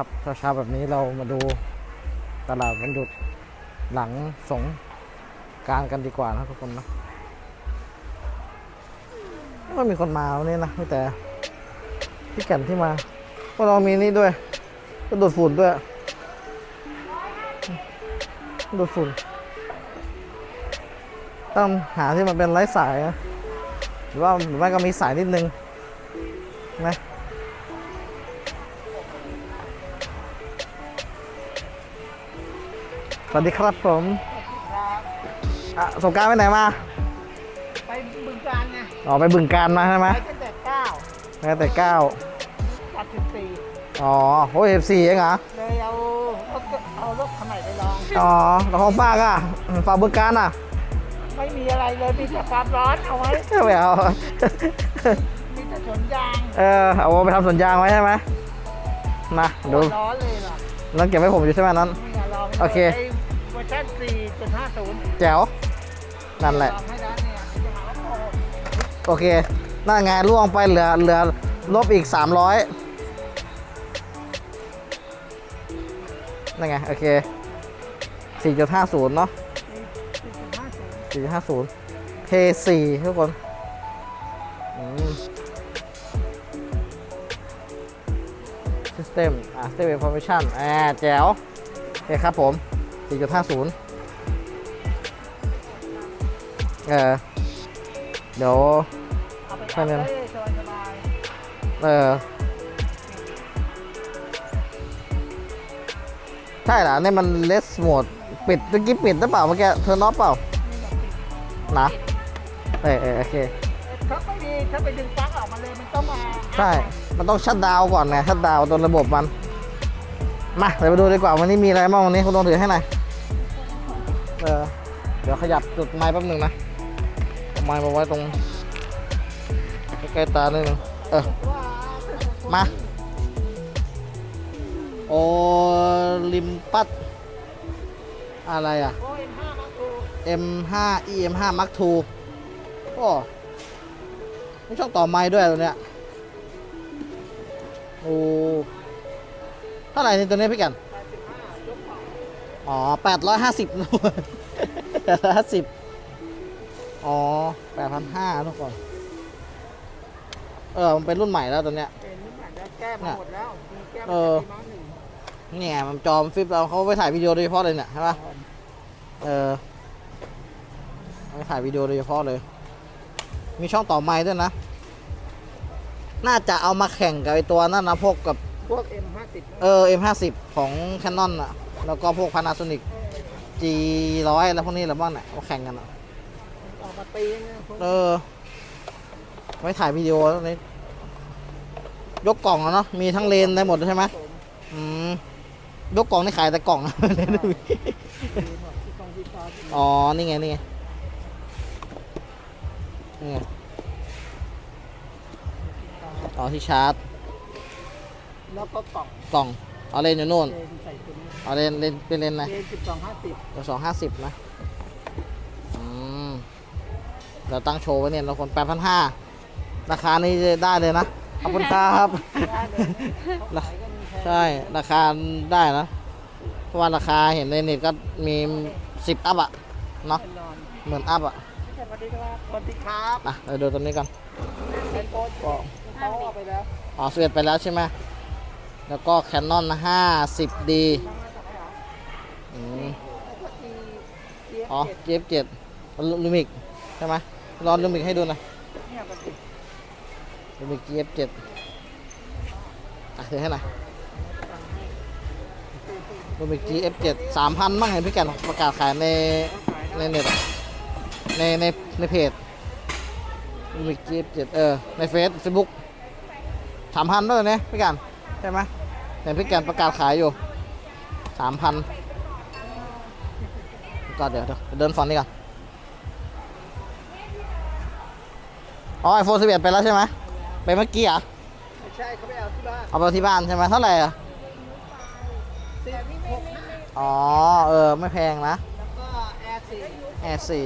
นะครับเช้าๆแบบนี้เรามาดูตลาดวันหยุดหลังสงการกันดีกว่านะทุกคนนะไม่มีคนมาวันนี้นะมีแต่พี่แก่นที่มาพวกเรามีนี่ด้วยก็ดูดฝุ่นด้วยดูดฝุ่นต้องหาที่มันเป็นไร้สายนะหรือว่าหรือไม่ก็มีสายนิดนึงนะ สวัสดีครับผมอะสงกรารไปไหนมา ไปบึงการไงอ๋อไปบึงการมาใช่ไหมไปตั้งแต่เก้าไปแต่เก้าตัดสิบสี่อ๋อโอ้ยเอฟซีเองเหรอ เลยเอารถเอารถคันไหนไปลอง อ๋อแล้วของฝากอะฝากบึงการอะ ไม่มีอะไรเลยมีแต่ความร้อนเอาไว้ไม่เอา มีแต่สวนยางเออเอาไปทำสวนยางไว้ใช่ไหมมาดูร้อนเลยล่ะ นั่นเก็บไว้ผมอยู่ใช่ไหมนั้นนี่ไงลองโอเค ไเวอร์ชันสี่จุดห้าศูนย์แจ๋ว นั่นแหละ ให้แล้วเนี่ยจะหาว่าโกโอเคนั่นไงล่วงไปเหลือเหลือลบอีก 300นั่นไง โอเค 4.50 เนาะสี่จุดห้าศูนย์4.50 K4 ทุกคนอืม System อะ System Information อ่าแจ๋ว โอเคครับผม 4.50เออเดี๋ยวเอาไปใช่ทำไหมได้สบายสบายเออใช่เหรอเนี่ยมันเลสโหมด ปิดตะกี้ปิดหรือเปล่าเมื่อกี้เธอน็อปเปล่านะเออเออโอเคถ้าไม่มีถ้าไปดึงปลั๊กออกมาเลยมันต้องมาใช่ มันต้องชัดดาวน์ก่อนไงชัดดาวน์ตัวระบบมัน มาเดี๋ยวไปดูดีกว่าวันนี้มีอะไรบ้างวันนี้คุณต้องถือให้หน่อย เออเดี๋ยวขยับจุดไม้แป๊บนึงนะไม้มาไว้ตรงใกล้ๆตาหนิดนึงเออมาโอลิมปัสอะไรอะ M5 EM5 Mark II โอ้ไม่ช่องต่อไม้ด้วยตัวเนี้ยโอ้เท่าไหร่นี่ตัวนี้พี่กัน อ๋อแปดร้อยห้าสิบแปดร้อยห้าสิบอ๋อแปดพันห้าทุกคน เออ มันเป็นรุ่นใหม่แล้วตัวเนี้ย เป็นนิดหน่อยแล้วแก้มาหมดแล้วมีแก้มาเออจากที่มาหนึ่งเนี่ยมันจอมนฟิปเราเขาไปถ่ายวิดีโอโดยเฉพาะเลยเนี่ยใช่ปะเออเอาไปถ่ายวิดีโอโดยเฉพาะเลย มีช่องต่อไม้ด้วยนะ น่าจะเอามาแข่งกับไอตัวนั่นนะพวกกับพวก M50 เออ M50 ของ Canon อะ แล้วก็พวก Panasonic G100 แล้วพวกนี้แหละบ้างเนี่ยมาแข่งกันอะออกมาตีเนี่ยพวกเออ ไว้ถ่ายวิดีโอแล้วนี้ ยกกล่องอะเนาะ มีทั้งเลนได้หมดใช่ไหมผมอืม ยกกล่องนี่ขายแต่กล่องตีหมดที่กองที่จออ๋อ นี่ไง นี่ไงนี่ไงอ๋อที่ชาร์จ แล้วก็กล่องกล่อง เอาเลนอยู่โน่นเจนใส่ตัวนี้เอาเลนเลนเป็นเลนไหนเจนสิบสองห้าสิบสองห้าสิบนะอืมเราตั้งโชว์ไว้เนี่ยเราคนแปดพันห้าราคานี้ได้เลยนะ ขอบคุณครับได้เลยเขาขายกันแพงใช่ราคาได้นะ เพราะว่าราคาเห็นในเน็ตก็มีสิบอัพอะเนาะเป็นรอนเหมือนอัพอะสวัสดีครับสวัสดีครับอะเราดูตัวนี้กันเป็นโค้ดก็เขาออกไปแล้วอ๋อสเวตไปแล้วใช่ไหม แล้วก็แคนนอนห้าสิบดีน้องมาจากไหนอะอืมแล้วก็อีเอฟอ๋อเจ็ดเจฟเจ็ดลูมิกใช่ไหมรอนลูมิกให้ดูหน่อยลูมิกเจฟเจ็ดอะถือให้หน่อยลูมิก GF7 สามพันบ้างไงพี่แกนประกาศขายในในเน็ตในในในเพจลูมิก GF7 เออ ในเฟซเฟซบุ๊กสามพันด้วยเนี่ยพี่แกนใช่ไหม เห็นพี่แกนประกาศขายอยู่สามพันก็เดี๋ยวเดี๋ยวเดินฟอนต์นี่ก่อนอ๋อไอโฟน11ไปแล้วใช่ไหมไปเมื่อกี้เหรอะไม่ใช่เขาไปเอาที่บ้านเอาไปที่บ้านใช่ไหมเท่าไหร่อะสี่หกห้าอ๋อเออไม่แพงนะแล้วก็แอร์สี่แอร์สี่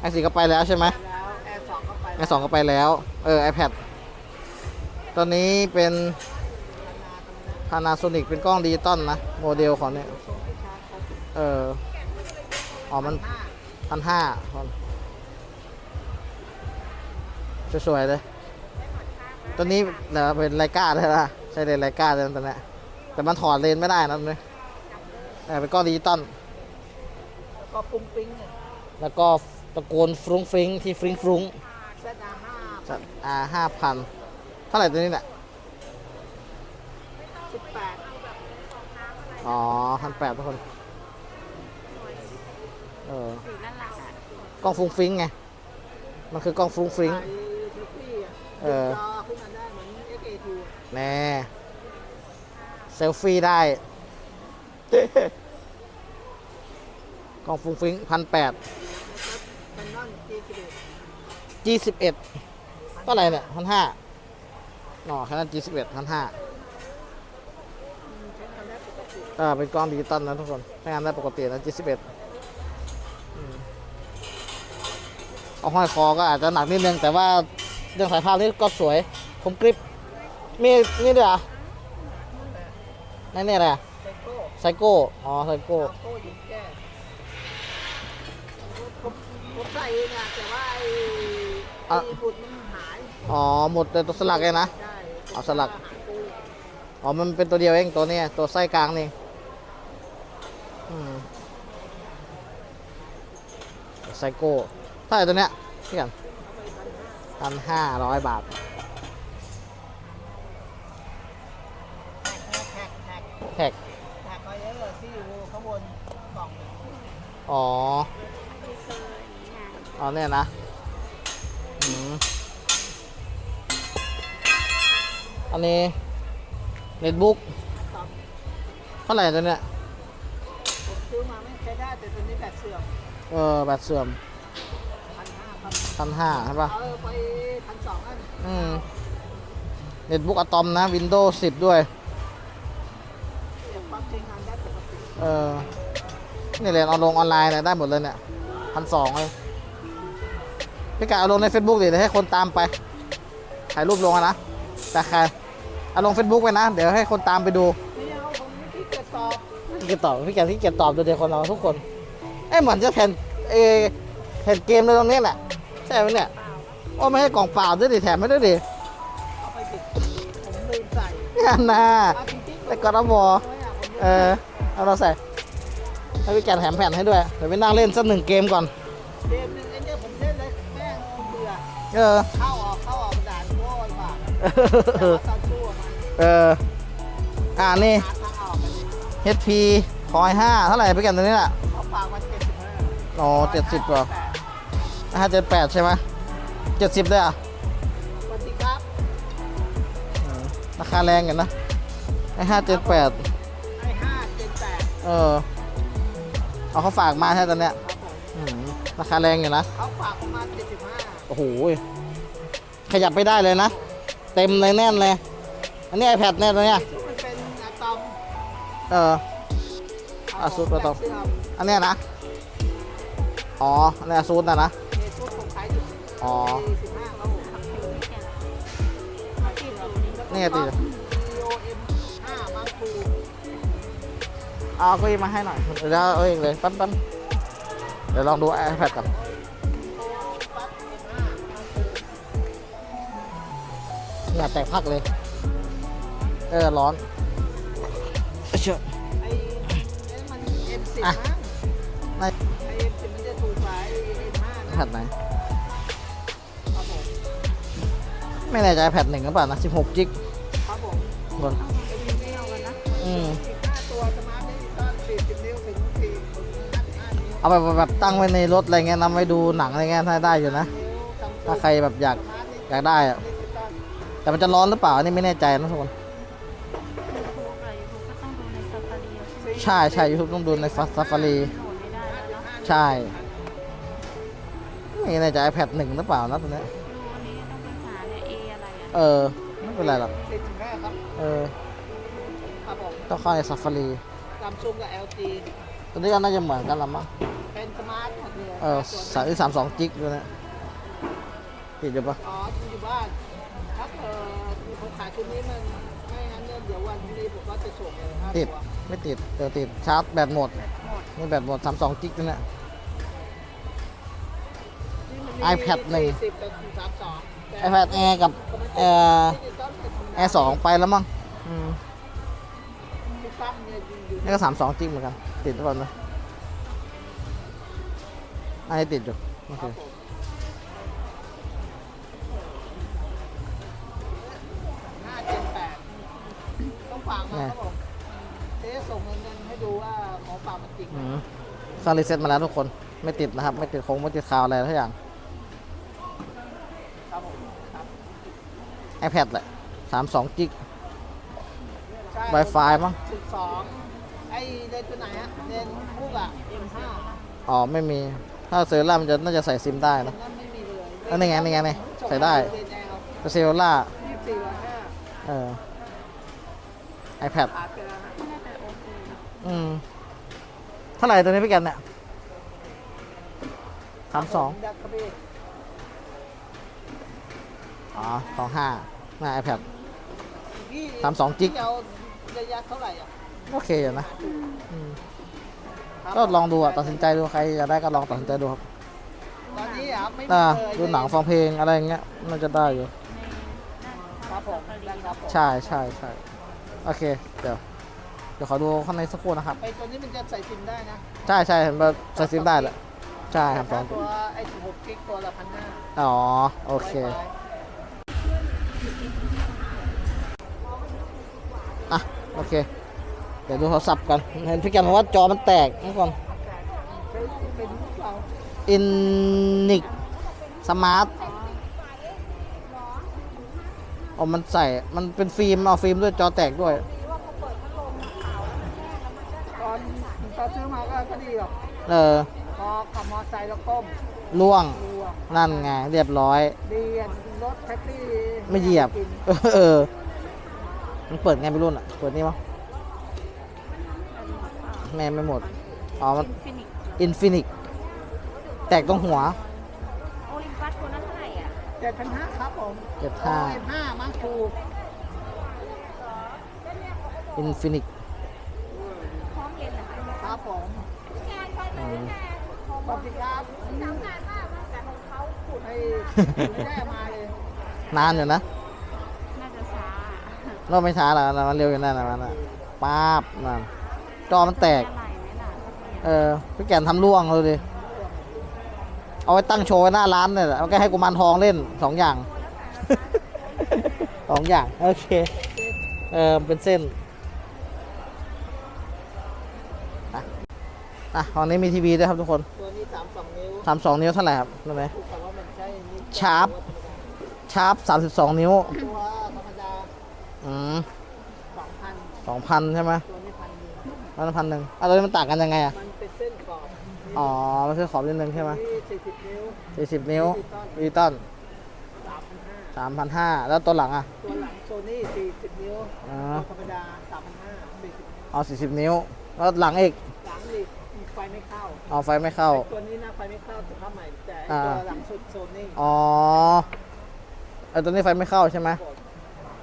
แอร์สี่ก็ไปแล้วใช่ไหมแล้วแอร์สองก็ไปแอร์สองก็ไปแล้วเออ iPad ตัวนี้เป็น Panasonic เป็นกล้องดิจิตอลนะ โมเดลของเนี่ยทรงที่ชาร์จครบเอออ๋อมันห้าพันห้าสวยๆเลย ตัวนี้เดี๋ยวเป็นไลกาได้ละใช่เลยไลกาเลยตัวเนี้ยแต่มันถอดเลนส์ไม่ได้นะตัวนี้แต่เป็นกล้องดิจิตอลแล้วก็ปุ้งปิ้งเนี่ยแล้วก็ตะโกนฟรุ้งฟริ้งที่ฟริ้งฟรุ้งเซตอาห้าจัดอ่าห้าพันเท่าไหร่ตัวนี้เนี่ย สิบแปด อ๋อพันแปดทุกคน เออสีน่ารักอะกล้องฟรุ้งฟริ้งไง มันคือกล้องฟรุ้งฟริ้งถ่ายเซลฟี่อะเออ จอขึ้นมาได้เหมือน XA2 อะแน่เซลฟี่ได้ กล้องฟรุ้งฟริ้งพันแปด แคนนอน G11 G สิบเอ็ดก็อะไรเนี่ยพันห้าหน่อแค่นั้น G สิบเอ็ดพันห้า ใช้งานได้ปกติ เออเป็นกล้องดิจิตอลนะทุกคนใช้งานได้ปกตินะ G สิบเอ็ดเอาห้อยคอก็อาจจะหนักนิดนึงแต่ว่าเรื่องสายพานนี่ก็สวยคมกริบมีนี่ด้วยเหรอะนั่นเนี่ยอะไรอะไซโก้ไซโก้อ๋อไซโก้ตามโก้ยิงแก้ผมผมใส่เองอะแต่ว่าไอ้อะไอ้บุตรมันหายอ๋อหมดเลยตัวสลักเลยนะได้เอาสลักหาปูอ๋อมันเป็นตัวเดียวเองตัวเนี้ยตัวไส้กลางนี่อืมไซโก้เท่าไหร่ตัวเนี้ยพี่กันพันห้าร้อยบาทแท็กแท็กแท็กแท็กไว้เลยที่อยู่ข้างบนกล่องอ๋อทีเซอร์อย่างนี้ไงอ๋อเนี่ยนะอืมอันนี้เน็ตบุ๊กเท่าไหร่ตัวเนี้ยผมซื้อมาไม่ใช้ได้แต่ตัวนี้แบตเสื่อม เออแบตเสื่อมพันห้าพันพันห้าใช่ปะเอาไปพันสองนั่นอืมเน็ตบุ๊กอะตอมนะ Windows 10ด้วยเดี๋ยวความใช้งานได้ปกติเออนี่เรียนเอาลงออนไลน์เนี่ยได้หมดเลยเนี่ยพันสองเลยพี่กายเอาลงใน Facebook ดิเดี๋ยวให้คนตามไป ถ่ายรูปลงอะนะ แต่ใครเอาลง Facebook ไปนะ เดี๋ยวให้คนตามไปดู ไม่เอาผมไม่ขี้เกียจตอบ พี่เกียจตอบพี่แกที่เกียจตอบดูเดี๋ยวคนเราทุกคนเอ้ยเหมือนจะแผ่นเออแผ่นเกมเลยตรงนี้แหละใช่ไหมเนี่ยโอ้ไม่ให้กล่องเปล่าด้วยดิแถมไม่ด้วยดิเอาไปติดผมลืมใส่งานนาเอาจริงๆแต่กรบอไม่อยากผมลืมเออเอาเราใส่ให้พี่แกแถมแผ่นให้ด้วยเดี๋ยวไปนั่งเล่นสักหนึ่งเกมก่อนเกมหนึงไอ้เนี่ยผมเล่นเลยแม่งเบื่อเออเข้าออกเข้าออกด่านโง่ลำบากแต่เออว่าตอนชั่วมันเอออ่านี่หาทางออกมัน HP คอยห้าเท่าไหร่พี่แกตัวนี้ล่ะ อ๋อเจ็ดสิบกว่าห้าเจ็ดแปดใช่ไหมเจ็ดสิบด้วยอะสวัสดีครับอืมราคาแรงกันนะไอ้ห้าเจ็ดแปดไอ้ห้าเจ็ดแปดเออเอาเขาฝากมาใช่ตอนเนี้ยครับผมอืมราคาแรงอยู่นะ เขาฝากประมาณเจ็ดสิบห้าโอ้โห ขยับไม่ได้เลยนะ เต็มเลยแน่นเลย อันนี้ iPad เนี่ยตัวเนี้ยที่มันเป็นอะตอมเออ อะซุปอะตอมเสื่อมอันเนี้ยนะ อ๋อในซูดนะนะในออ๋อนี่ตีเนี่ยติด EOM อาเก็ยีมาให้หน่อยเดี๋ยวเอาเองเลยปั้นป๊บเดี๋ยวลองดู iPad กันอย่าแตกพักเลย เออ ร้อนเชื่อไอ้มัน M10 มั้งไอ้ M10 อ็มห้านะ iPad ไหน ครับผมไม่แน่ใจ iPad หนึ่งหรือเปล่านะ16จิกครับผมบน เอาไปดูไม่เอากันนะอืมสิบห้าตัวสมาร์ทดิจิตอลสี่สิบนิ้วถึงสี่ห้าสิบห้านิ้วเอาแบบแบบตั้งไว้ในรถอะไรเงี้ยนำไว้ดูหนังอะไรเงี้ยถ้าได้อยู่นะนิ้วซัมซุงถ้าใครแบบอยากสมาร์ทดิอยากได้อะจิตอลแต่มันจะร้อนหรือเปล่าอันนี้ไม่แน่ใจนะทุกคน ยูทูบอะไรยูทูบก็ต้องดูในซาฟารีใช่ไหมใช่ใช่ยูทูบต้องดูในซัฟารี โหลดไม่ได้แล้วเนาะใช่ ไม่แน่ใจ iPad หนึ่งหรือเปล่านะตัวเนี้ยดูอันนี้ต้องเป็นหาในเออะไรอะเออ ไม่เป็นไรหรอกสี่สิบห้าครับเออ ครับผมต้องเข้าในซัฟารีซัมซุงกับ LG ตัวนี้ก็น่าจะเหมือนกันละมั้ง เป็นสมาร์ทหมดเลยเออสามที่สามสองจิกด้วยนะติดอยู่ปะอ๋ออยู่บ้านครับเออผมขายชุดนี้มันไม่งั้นเนี่ยเดี๋ยววันพรุ่งนี้ผมก็จะส่งเลยห้าติด ตัวไม่ติดเดี๋ยวติดชาร์จแบตหมด หมดนี่แบตหมด32กิกนั่นแหละที่มันมี iPad หนึ่ง40กับ32แต่ iPad Air กับเอ่อดิจิตอลเป็นธรรมดา Air 2ไปแล้วมั้งอืมที่ตั้งเนี่ยอยู่นี่ก็32กิกเหมือนกัน ติดทุกคนนะอันนี้ติดอยู่โอเคครับผมห้าเจ็ดแปดต้องฝากมาครับผมเจ๊ส่งเงินเงินให้ดูว่าของฝากมันจริงอืมสร้างรีเซ็ตมาแล้วทุกคน ไม่ติดนะครับ ไม่ติดคงไม่ติดข่าวอะไรทุกอย่าง ครับผมครับ iPad แหละ32กิก ใช่ Wi-Fi มั้ง สิบสองไอ้เดนตัวไหนฮะเดนคู่อะ M5 อ๋อ ไม่มี ถ้าเซอร์ล่ามันจะน่าจะใส่ซิมได้อันนะนั้นไม่มีเลยเออนี่ไงนี่ไงนี่ใส่ได้เดนแอลแต่เซอร์ล่ายี่สิบสี่ร้อยห้าเออ iPad ขาดไปแล้วฮะน่าจะโอเคอืมเท่าไหร่ตัวนี้พี่กันเนี่ยสามสองดักครับพี่อ๋อสองห้า หน้า iPad พี่สามสองจิกพี่เอาระยะเท่าไหร่อะโอเคอยู่นะอืมครับก็ลองดูอะตัดสินใจดูใครอยากได้ก็ลองตัดสินใจดูครับตอนนี้อะไม่มีอ่าเลยดูหนังฟังเพลงอะไรอย่างเงี้ยน่าจะได้อยู่ในน่าครับผมได้ครับผมใช่ใช่ใช่โอเค เดี๋ยวเดี๋ยวขอดูข้างในสักครู่นะครับ ไอ้ตัวนี้มันจะใส่ซิมได้นะใช่ใช่เห็นว่าใส่ซิมได้แหละใช่ครับสแต่องถ้าตัวไอ้16กิกตัวละพันห้าอ๋อโอเค อะ โอเค เดี๋ยวดูโทรศัพท์กัน เห็นพี่แกมบอกว่าจอมันแตกนี่ก่อนเป็นเราอินนิกสมาร์ทอ๋อมันใส่ มันเป็นฟิล์ม เอาฟิล์มด้วยจอแตกด้วยตอนตอนซื้อมาก็ก็ดีหรอก เออพอขับมอเตอร์ไซค์แล้วก้ม ล่วงดูอะนั่นไง เรียบร้อย ดีอะรถแท็กซี่ไม่เหยียบกินเออ มันเปิดไงไม่รู้น่ะ เปิดนี่มั้งแม่ไม่หมด อ๋อ มันฟินิกอินฟินิกแตกตรงหัว โอลิมปัสตัวนั้นเท่าไหร่อะเจ็ดพันห้าครับผมเจ็ดห้าเจ็ดห้ามั้งถูกอินฟินิกพร้อมเย็นเหรอคะครับผม อืม ขอบคุณครับให้ไม่ได้มาเลย นานอยู่นะ น่าจะช้าเราไม่ช้าหรอกมันเร็วอยู่นั่นนะมันนะป๊าบนั่นจอมันแตก อะไรไหมล่ะเออพี่แก่นทำร่วงเลยดิเอาไว้ตั้งโชว์ไว้หน้าร้านเนี่ยแหละเอาแค่ให้กุมารทองเล่นสองอย่าง สองอย่าง โอเค เออเป็นเส้นอะอะตอนนี้มีทีวีด้วยครับทุกคนตัวนี้ สามสองนิ้วทำสองนิ้วเท่าไหร่ครับรู้ไหมถูกแต่ว่ามันใช่นิ้วชาร์ป ชาร์ปสามสิบสองนิ้ว ตัวธรรมดาอืมสองพันสองพันใช่ไหมตัวนี้พันหนึ่งมันพันหนึ่งอะแล้วมันต่างกันยังไงอะ มันเป็นเส้นกรอบอ๋อ มันคือขอบนิดนึงใช่ไหมนี่สี่สิบนิ้วสี่สิบนิ้วดิจิตอลสามพันห้าสามพันห้าแล้วตัวหลังอะ ตัวหลังโซนี่สี่สิบนิ้วอ๋อตัวธรรมดาสามพันห้าสี่สิบเอาสี่สิบนิ้ว แล้วหลังอีกหลังอีก ไฟไม่เข้าเอาไฟไม่เข้า ตัวนี้นะไฟไม่เข้าแต่ผ้าใหม่แต่อ่าตัวหลังสุดโซนี่อ๋อไอตัวนี้ไฟไม่เข้าใช่ไหม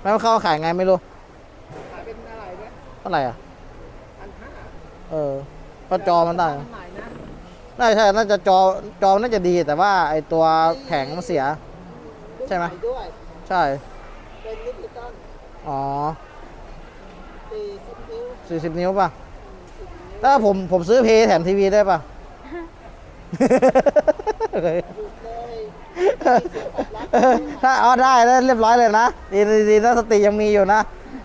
ไม่เข้าขายไงไม่รู้ขายเป็นอะไรเนี่ยเท่าไหร่อะพันห้าเออก็จอมันได้มันใหม่นะน่าใช่น่าจะจอจอน่าจะดีแต่ว่าไอตัวแผงมันเสีย ใช่ไหม รุ่นด้วยใช่ เป็นดิจิตอลอ๋อ สี่สิบนิ้วสี่สิบนิ้วป่ะสิบนิ้ว ถ้าผมผมซื้อเพย์แถมทีวีได้ป่ะหยุดเลยถ้าเอาได้แล้วเรียบร้อยเลยนะดีดีดีนะสติยังมีอยู่นะ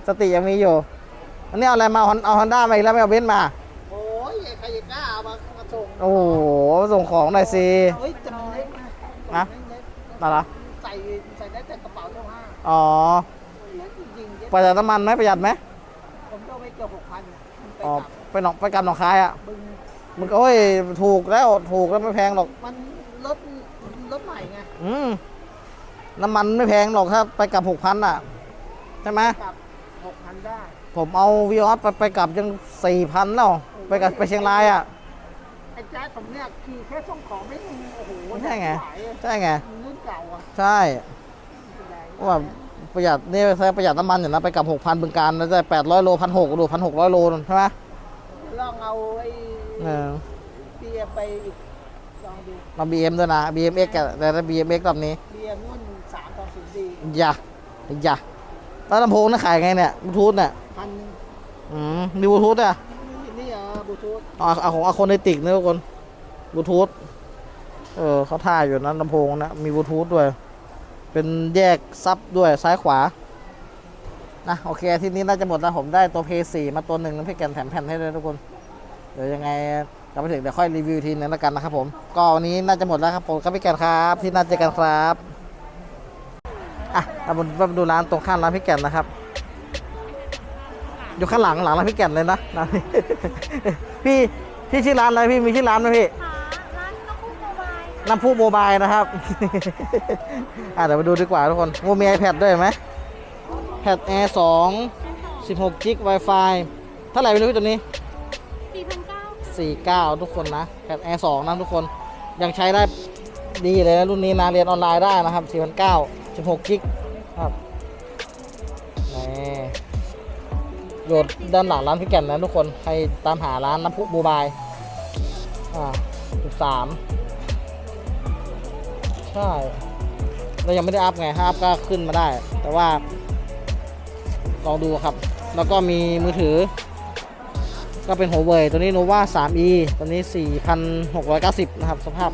สติยังมีอยู่ อันนี้เอาอะไรมาเอาฮอนด้ามาอีกแล้วไม่เอาเบนซ์มา โอ้ยใครจะกล้าเอามามาส่งโอ้โหส่งของหน่อยสิเฮ้ยจะมันเล็กนะฮะเล็กน่ารักใส่ใส่ได้แต่กระเป๋าเท่าห้าอ๋อเล็กจริงๆเล็กประหยัดน้ำมันไหมประหยัดไหมผมก็ไม่เกือบหกพันไปอ๋อกลับ ไปหนองไปกำหนองคายอะบึงมึงก็โอ้ยถูกแล้วถูกแล้วไม่แพงหรอก มันรถรถใหม่ไงอืมน้ำมันไม่แพงหรอกถ้าไปกลับหกพันอะ ใช่ไหมกลับหกพันได้ผมเอาวีออสไปไปกลับยังสี่พันแล้วไปกับไปเชียงรายอะไอ้แจ๊สผมเนี่ยขี่แค่ส่งของไม่โอ้โหใช่ไงม่หวใช่ไงมันรุ่นเก่าอะใช่ไม่เป็นไรเพราะว่าประหยัดนี่ใช้ประหยัดน้ำมันอยู่นะไปกับหกพันบึงการแล้วได้แปดร้อยโลพันหกดูพันหกร้อยโลนั่นใช่ไหม ลองเอาไอ้เออเบียร์ไปอีกลองดูมา BM ด้วยนะ BMX กับแต่ละ BMX ลำนี้เบียร์นุ่นสามต่อศูนย์ดีอย่าอย่าแล้วลำโพงนี่ขายไงเนี่ยบลูทูธเนี่ยพันหนึ่งอืมมีบลูทูธอะนี่นี่อะบลูทูธเอาเอาของเอาคนในติกนะทุกคนบลูทูธเออเขาท่าอยู่นะลำโพงนะมีบลูทูธด้วย เป็นแยกซับด้วยซ้ายขวา นะโอเคที่นี้น่าจะหมดแล้วผมได้ตัวเพย์สี่มาตัวหนึ่งนะพี่แกนแถมแผ่นให้ด้วยทุกคน เดี๋ยวยังไงกลับไปถึงเดี๋ยวค่อยรีวิวทีนึงแล้วกันนะครับผม ก็วันนี้น่าจะหมดแล้วครับผมครับพี่แกนครับที่น่าเจอกันครับอะเรามาดูร้านตรงข้ามร้านพี่แกนนะครับอยู่ข้างหลังหลังร้านพี่แก่นเลยนะร้านนี้พี่พี่ชื่อร้านอะไรพี่มีชื่อร้านไหมพี่ค่ะร้านน้องพุกโมบายค่ะน้ำพุโมบายนะครับ อะเดี๋ยวมาดูดีกว่าทุกคนโมมี iPad ด้วยไหมแพดแอร์สองสิบหกจิก Wi-Fi เท่าไหร่ไม่รู้พี่ตัวนี้สี่พันเก้าสี่เก้าทุกคนนะแพดแอร์สองนะทุกคนยังใช้ได้ดีเลยนะรุ่นนี้นะเรียนออนไลน์ได้นะครับสี่พันเก้าสิบหกจิกครับนี่โยนด้านหลังร้านพี่แก่นนะทุกคนใครตามหาร้านน้ำพุโมบายอ่าสิบสามใช่เรายังไม่ได้อัพไงถ้าอัพก็ขึ้นมาได้ แต่ว่า ลองดูครับ แล้วก็มีมือถือ ก็เป็นหัวเว่ยตัวนี้ nova 3e ตัวนี้ 4,690 นะครับ สภาพ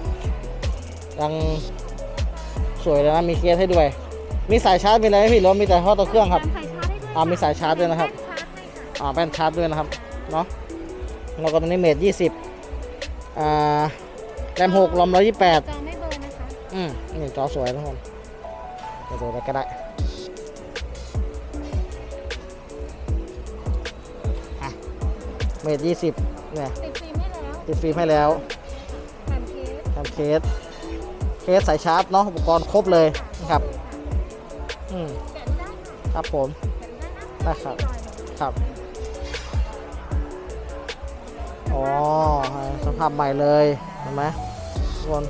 ยังสวยเลยนะ มีเคสให้ด้วย มีสายชาร์จ มีอะไรไหมพี่หรือว่ามีแต่เฉพาะตัวเครื่องครับใส่ชาร์จได้ด้วยอ่ามีสายชาร์จด้วยนะครับชาร์จเลยค่ะอ่าแป้นชาร์จด้วยนะครับ เนาะแล้วก็ตัวนี้เมท20อ่าแรม6รอม128จอไม่เบลอร์นะคะ อืมนี่จอสวยทุกคนไปดูอะไรก็ได้ เมท20เนี่ยติดฟิล์มให้แล้วติดฟิล์มให้แล้วแถมเคสทำเคส เคสสายชาร์จเนาะอุปกรณ์ครบเลยนะครับอืมแกะได้ค่ะครับผม แกะได้นะได้ครับครับ อ๋อ สภาพใหม่เลย เห็นไหมทุกคน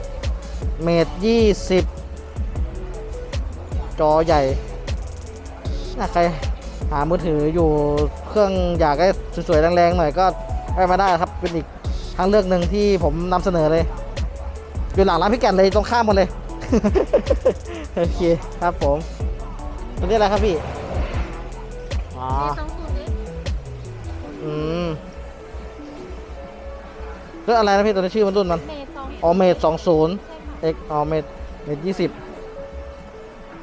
เมตรยี่สิบจอใหญ่ถ้าใครหามือถืออยู่ เครื่องอยากให้สวยๆแรงๆหน่อยก็ไปมาได้ครับเป็นอีกทางเลือกหนึ่งที่ผมนำเสนอเลยอยู่หลังร้านพี่แก่นเลยตรงข้ามกันเลยโอเคครับผมตัวนี้อะไรครับพี่อ๋อสองศูนย์เอ็กอืมเรื่องอะไรนะพี่ตัวนี้ชื่อมันรุ่นมันเมทสองออเมดสองศูนย์ใช่ค่ะเอ็กออเมดเมดยี่สิบ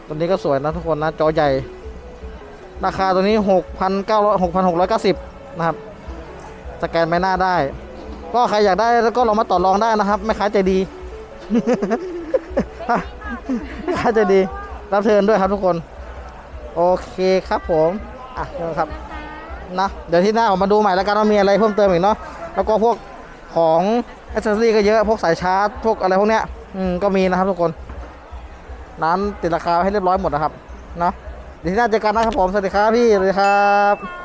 ตัวนี้ก็สวยนะทุกคนนะจอใหญ่ ราคาตัวนี้หกพันเก้าร้อยหกพันหกร้อยเก้าสิบนะครับ สแกนใบหน้าได้ ก็ใครอยากได้แล้วก็ลองมาต่อรองได้นะครับไม่ค้าใจดีไม่ค้าใจดี รับเชิญด้วยครับทุกคน โอเคครับผม อะเครับ นะ เดี๋ยวที่หน้าผมมาดูใหม่แล้วกันว่ามีอะไรเพิ่มเติมอีกเนาะ แล้วก็พวกของอ c เซสซอรี่ก็เยอะ พวกสายชาร์จ พวกอะไรพวกเนี้ย อืม ก็มีนะครับทุกคนร้านติดราคาให้เรียบร้อยหมดนะครับ เนาะ เดี๋ยวที่หน้าเจอกันนะครับผม สวัสดีครับพี่ สวัสดีครับ